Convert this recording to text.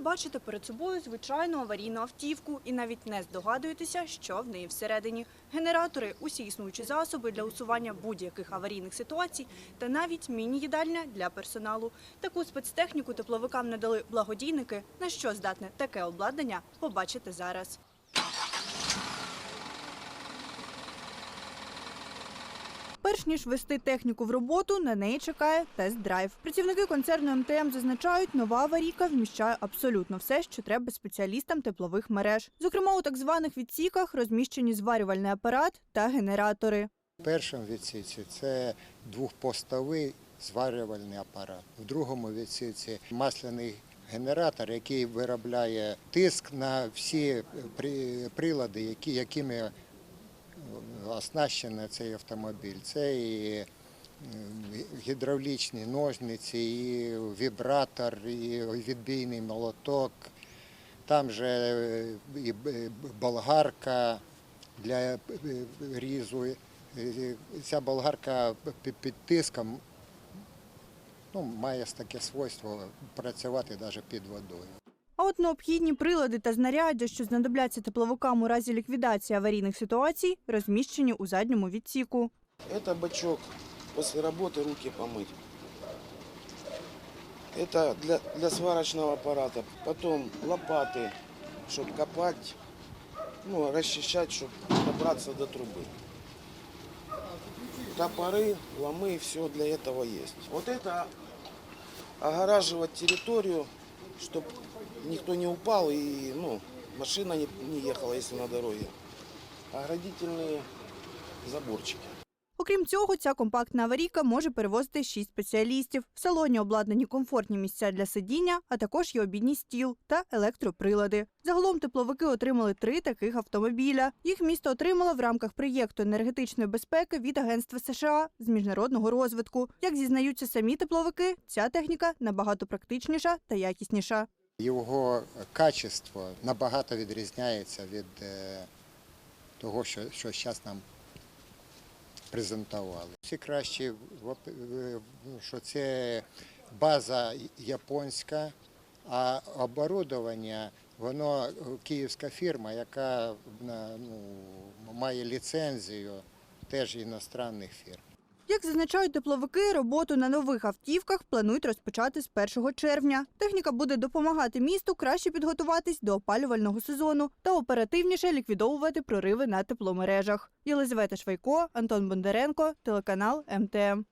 бачите перед собою звичайну аварійну автівку і навіть не здогадуєтеся, що в неї всередині. Генератори, усі існуючі засоби для усування будь-яких аварійних ситуацій та навіть міні-їдальня для персоналу. Таку спецтехніку тепловикам надали благодійники. На що здатне таке обладнання, побачите зараз. Перш ніж вести техніку в роботу, на неї чекає тест-драйв. Працівники концерну МТМ зазначають, нова аварійка вміщає абсолютно все, що треба спеціалістам теплових мереж. Зокрема, у так званих відсіках розміщені зварювальний апарат та генератори. В першому відсіці це двохпостовий зварювальний апарат. В другому відсіці масляний генератор, який виробляє тиск на всі прилади, якими оснащений цей автомобіль. Це і е, гідравлічні ножниці, і вібратор, і відбійний молоток. Там же е, і болгарка для е, різу. Е, Ця болгарка під тиском ну, має таке свойство працювати навіть під водою А от необхідні прилади та знаряддя, що знадобляться тепловикам у разі ліквідації аварійних ситуацій, розміщені у задньому відсіку. Это бачок. После работы руки помыть. Это для, для сварочного аппарата. Потом лопаты, чтобы копать, ну, расчищать, чтобы добраться до трубы. Топоры, ломы, все для этого есть. Вот это огораживать территорию, чтобы никто не упал и ну, машина не, не ехала, если на дороге. Оградительные заборчики. Окрім цього, ця компактна аварійка може перевозити шість спеціалістів. В салоні обладнані комфортні місця для сидіння, а також є обідній стіл та електроприлади. Загалом тепловики отримали три таких автомобіля. Їх місто отримало в рамках проєкту енергетичної безпеки від Агентства США з міжнародного розвитку. Як зізнаються самі тепловики, ця техніка набагато практичніша та якісніша. Його качество набагато відрізняється від е, того, що, що зараз нам презентували. Всі краще, в- в- що це база японська, а оборудовання, воно київська фірма, яка ну, має ліцензію теж іностранних фірм. Як зазначають тепловики, роботу на нових автівках планують розпочати з 1 червня. Техніка буде допомагати місту краще підготуватись до опалювального сезону та оперативніше ліквідовувати прориви на тепломережах. Єлизавета Швайко, Антон Бондаренко, телеканал МТМ.